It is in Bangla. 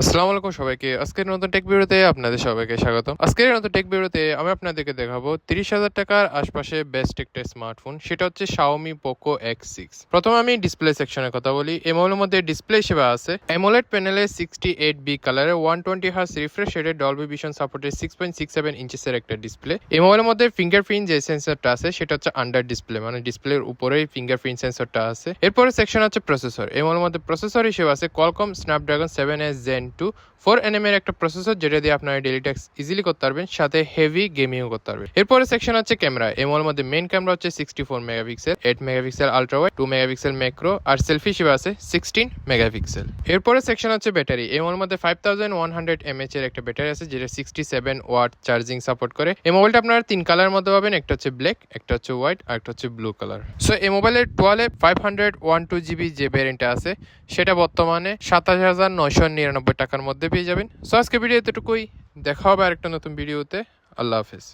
আসসালামু আলাইকুম সবাইকে। আজকের নতুন টেক ভিডিওতে আপনাদের সবাইকে স্বাগত আজকের নতুন টেক ভিডিওতে আমি আপনাদেরকে দেখাবো তিরিশ হাজার টাকার আশপাশে বেস্ট একটা স্মার্টফোন সেটা হচ্ছে Xiaomi Poco X6 প্রথমে আমি ডিসপ্লে সেকশনের কথা বলি। এই মধ্যে ডিসপ্লে সেবা আছে। অ্যামোলেড প্যানেলে সিক্সটি এইট বি কালারে one twenty hertz refresh rated Dolby vision supported six point six seven ইঞ্চেসের একটা ডিসপ্লে এই মোবাইলের মধ্যে ফিঙ্গারপ্রিন্ট যে সেন্সরটা আছে, সেটা হচ্ছে আন্ডার ডিসপ্লে মানে ডিসপ্লের উপরেই ফিঙ্গারপ্রিন্ট সেন্সরটা আছে। এরপরে সেকশন হচ্ছে প্রসেসর এই মধ্যে প্রসেসর হিসেবে আছে Qualcomm Snapdragon seven S gen two four NM এর একটা প্রসেসর যেটা দিয়ে আপনারা ডেলি ট্যাক্স ইজিলি করতে পারবেন, সাথে হেভি গেমিংও করতে পারবেন। এরপরে সেকশন হচ্ছে ক্যামেরা মোবাইলের মধ্যে মেন ক্যামেরা হচ্ছে sixty four megapixel eight megapixel ultra wide two megapixel macro আর সেলফি হিসেবে আছে সিক্সটিন মেগাপিক্সেল এরপরে সেকশন হচ্ছে ব্যাটারি মোবাইলের মধ্যে five thousand one hundred mAh এর একটা ব্যাটারি আছে, যেটা sixty seven watt charging support করে। এই মোবাইলটা আপনারা তিন কালার মধ্যে পাবেন, একটা হচ্ছে ব্ল্যাক একটা হচ্ছে হোয়াইট আর একটা হচ্ছে ব্লু কালার সো এই মোবাইলের twelve five hundred one two GB যে ভ্যারিয়েন্টটা আছে, সেটা বর্তমানে সাতাশ হাজার নয়শো নিরানব্বই টাকার মধ্যে পেয়ে যাবেন। সো আজকে ভিডিও এতটুকুই দেখা হবে আরেকটা নতুন ভিডিওতে। আল্লাহ হাফেজ।